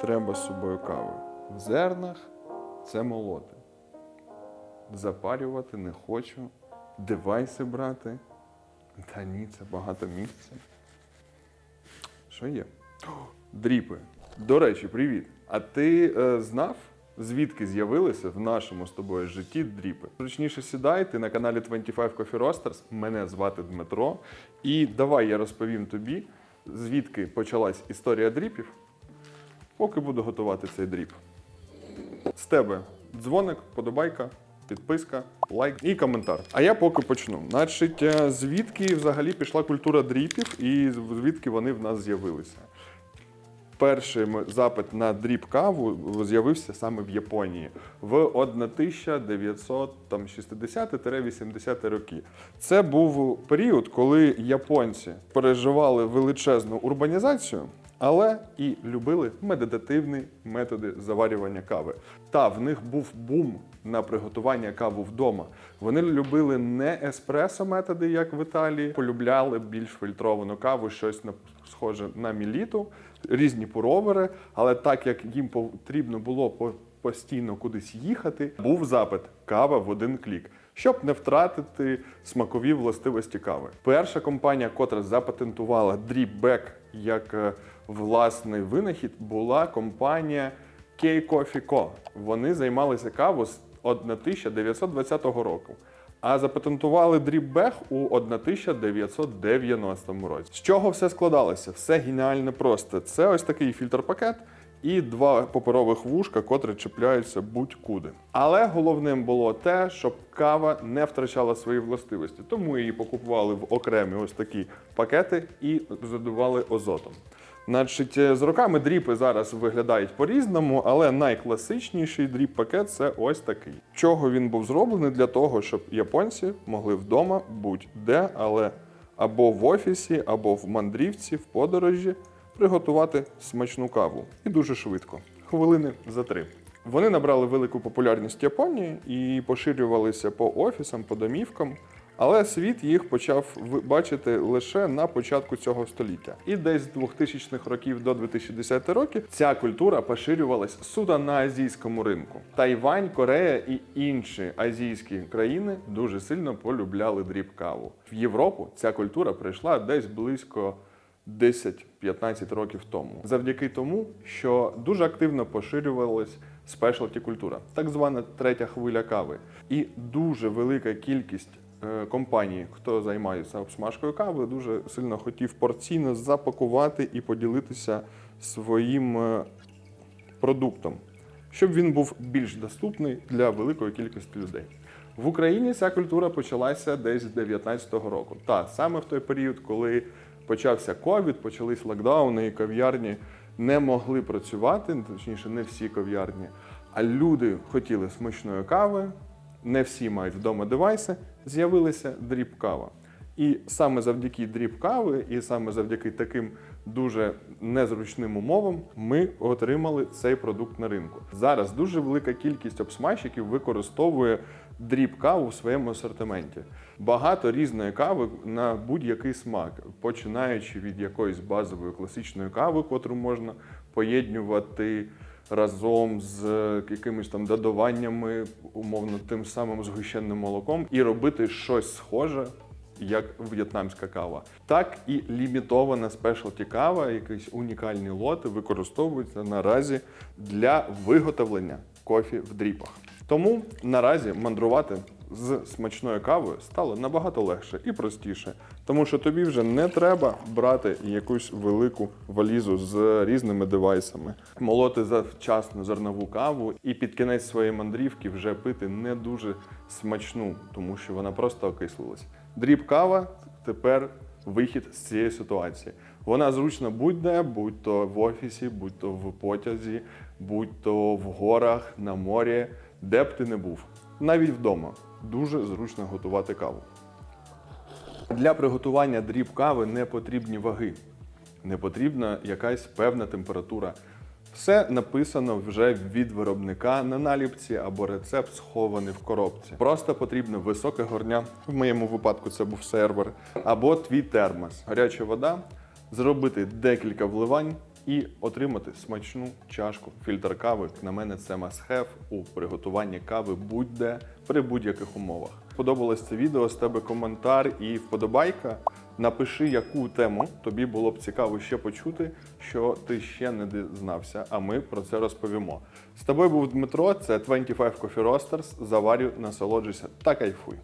треба з собою кави? В зернах це молоти. Запарювати не хочу. Девайси брати. Та ні, це багато місця. Що є? Дріпи. До речі, привіт. А ти е, знав, звідки з'явилися в нашому з тобою житті дріпи? Зручніше сідай, ти на каналі 25 Coffee Roasters. Мене звати Дмитро. І давай я розповім тобі, звідки почалась історія дріпів, поки буду готувати цей дріп. З тебе дзвоник, подобайка, підписка, лайк і коментар. А я поки почну. Значить, е, звідки взагалі пішла культура дріпів і звідки вони в нас з'явилися? Перший запит на дріп каву з'явився саме в Японії в 1960-80 роки. Це був період, коли японці переживали величезну урбанізацію, але і любили медитативні методи заварювання кави. Та в них був бум на приготування каву вдома. Вони любили не еспресо методи, як в Італії, полюбляли більш фільтровану каву, щось на схоже на міліту, різні пуровери. Але так як їм потрібно було постійно кудись їхати, був запит кава в один клік. Щоб не втратити смакові властивості кави. Перша компанія, котра запатентувала Bag як е, власний винахід, була компанія K Coffee Co. Вони займалися каву з 1920 року. А запатентували дріббег у 1990 році. З чого все складалося? Все геніально просто. Це ось такий фільтр-пакет і два паперових вушка, котрі чіпляються будь-куди. Але головним було те, щоб кава не втрачала свої властивості. Тому її покупували в окремі ось такі пакети і задували озотом. Значить, е, з роками дріпи зараз виглядають по-різному, але найкласичніший дріп-пакет це ось такий. Чого він був зроблений для того, щоб японці могли вдома будь-де, але або в офісі, або в мандрівці, в подорожі приготувати смачну каву. І дуже швидко. Хвилини за три. Вони набрали велику популярність в Японії і поширювалися по офісам, по домівкам. Але світ їх почав бачити лише на початку цього століття. І десь з 2000-х років до 2010 років ця культура поширювалась суто на азійському ринку. Тайвань, Корея і інші азійські країни дуже сильно полюбляли дріб каву. В Європу ця культура прийшла десь близько 10-15 років тому, завдяки тому, що дуже активно поширювалась спешлті культура, так звана третя хвиля кави, і дуже велика кількість е, компаній, хто займається обсмажкою кави, дуже сильно хотів порційно запакувати і поділитися своїм е, продуктом, щоб він був більш доступний для великої кількості людей. В Україні ця культура почалася десь з 19-го року. Та саме в той період, коли почався ковід, почались локдауни, і кав'ярні не могли працювати, точніше, не всі кав'ярні. А люди хотіли смачної кави, не всі мають вдома девайси, з'явилася дріб кава. І саме завдяки дріб кави, і саме завдяки таким дуже незручним умовам, ми отримали цей продукт на ринку. Зараз дуже велика кількість обсмажчиків використовує дріб каву в своєму асортименті. Багато різної кави на будь-який смак, починаючи від якоїсь базової класичної кави, котру можна поєднувати разом з якимись там додаваннями, умовно тим самим згущеним молоком, і робити щось схоже. Як в'єтнамська кава, так і лімітована спешалті кава, якісь унікальні лоти використовуються наразі для виготовлення кофі в дріпах. Тому наразі мандрувати з смачною кавою стало набагато легше і простіше, тому що тобі вже не треба брати якусь велику валізу з різними девайсами, молоти завчасну зернову каву і під кінець своєї мандрівки вже пити не дуже смачну, тому що вона просто окислилась. Дріб кава тепер вихід з цієї ситуації. Вона зручна будь-де, будь то в офісі, будь то в потязі, будь то в горах, на морі, де б ти не був. Навіть вдома дуже зручно готувати каву. Для приготування дріб кави не потрібні ваги, не потрібна якась певна температура. Все написано вже від виробника на наліпці або рецепт схований в коробці. Просто потрібно високе горня. В моєму випадку це був сервер, або твій термос, гаряча вода, зробити декілька вливань, і отримати смачну чашку фільтр кави. На мене це must-have у приготуванні кави будь-де при будь-яких умовах. Подобалось це відео, з тебе коментар і вподобайка. Напиши, яку тему тобі було б цікаво ще почути, що ти ще не дізнався, а ми про це розповімо. З тобою був Дмитро, це 25 Coffee Roasters. Заварю, насолоджуйся та кайфуй.